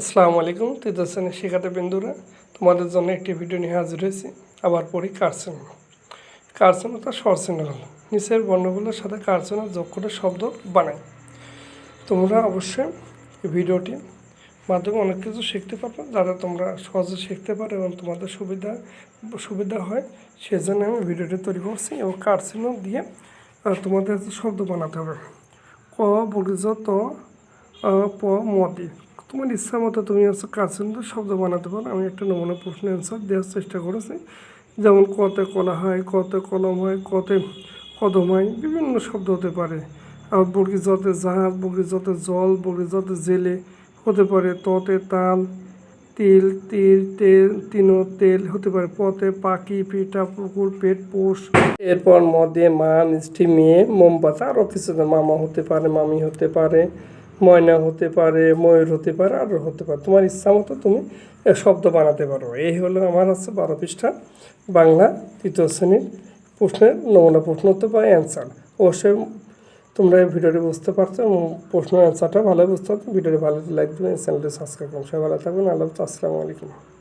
আসসালামু আলাইকুম তৃতীয় শ্রেণির শিক্ষার্থী বিন্দুরা। তোমাদের জন্য একটি ভিডিও নিয়ে হাজির হয়েছি। আবার পড়ি কার্সেন অর্থাৎ সরসেন হল। নিচের বর্ণগুলোর সাথে কার্সেনের যোগ করে শব্দ বানাই। তোমরা অবশ্যই ভিডিওটি মাধ্যমে অনেক কিছু শিখতে পারবে, যাতে তোমরা সহজে শিখতে পারো এবং তোমাদের সুবিধা সুবিধা হয়। সেজন্য আমি ভিডিওটি তৈরি করছি এবং কার্সেনও দিয়ে তোমাদের শব্দ বানাতে হবে। ক বর্গিজ ত প মদি তোমার ইচ্ছা মতো তুমি হচ্ছে কার্সেন্ট শব্দ বানাতে পারো। আমি একটা নমুনা প্রশ্নের অ্যান্সার দেওয়ার চেষ্টা করেছি। যেমন কতে কলা হয়, কতে কলম হয়, কতে কদম হয়, বিভিন্ন শব্দ হতে পারে। আর বর্গি যতে জাহাজ বর্গি যতে জল বর্গি যতে জেলে হতে পারে। ততে তাল, তিল তিল তেল তিনো, তেল হতে পারে। পথে পাখি, পিঠা, পুকুর, পেট, পোষ। এরপর মদে মা মিষ্টি মেয়ে, মোমবাতি আরও কিছু মামা হতে পারে, মামি হতে পারে। ময়না হতে পারে, ময়ূর হতে পারে, আরও হতে পারে। তোমার ইচ্ছা মতো তুমি শব্দ বানাতে পারো। এই হলো আমার হচ্ছে বারো পৃষ্ঠা, বাংলা, তৃতীয় শ্রেণির প্রশ্নের নমুনা প্রশ্ন উত্তর পারে অ্যান্সার অবশ্যই তোমরা এই ভিডিওটি বুঝতে পারছ এবং প্রশ্ন অ্যান্সারটা ভালো বুঝতে পারছ। ভিডিওটি ভালো লাইক দেবেন চ্যানেলটি সাবস্ক্রাইব করুন। সবাই ভালো থাকবেন। আল্লাহ আসসালামু আলাইকুম।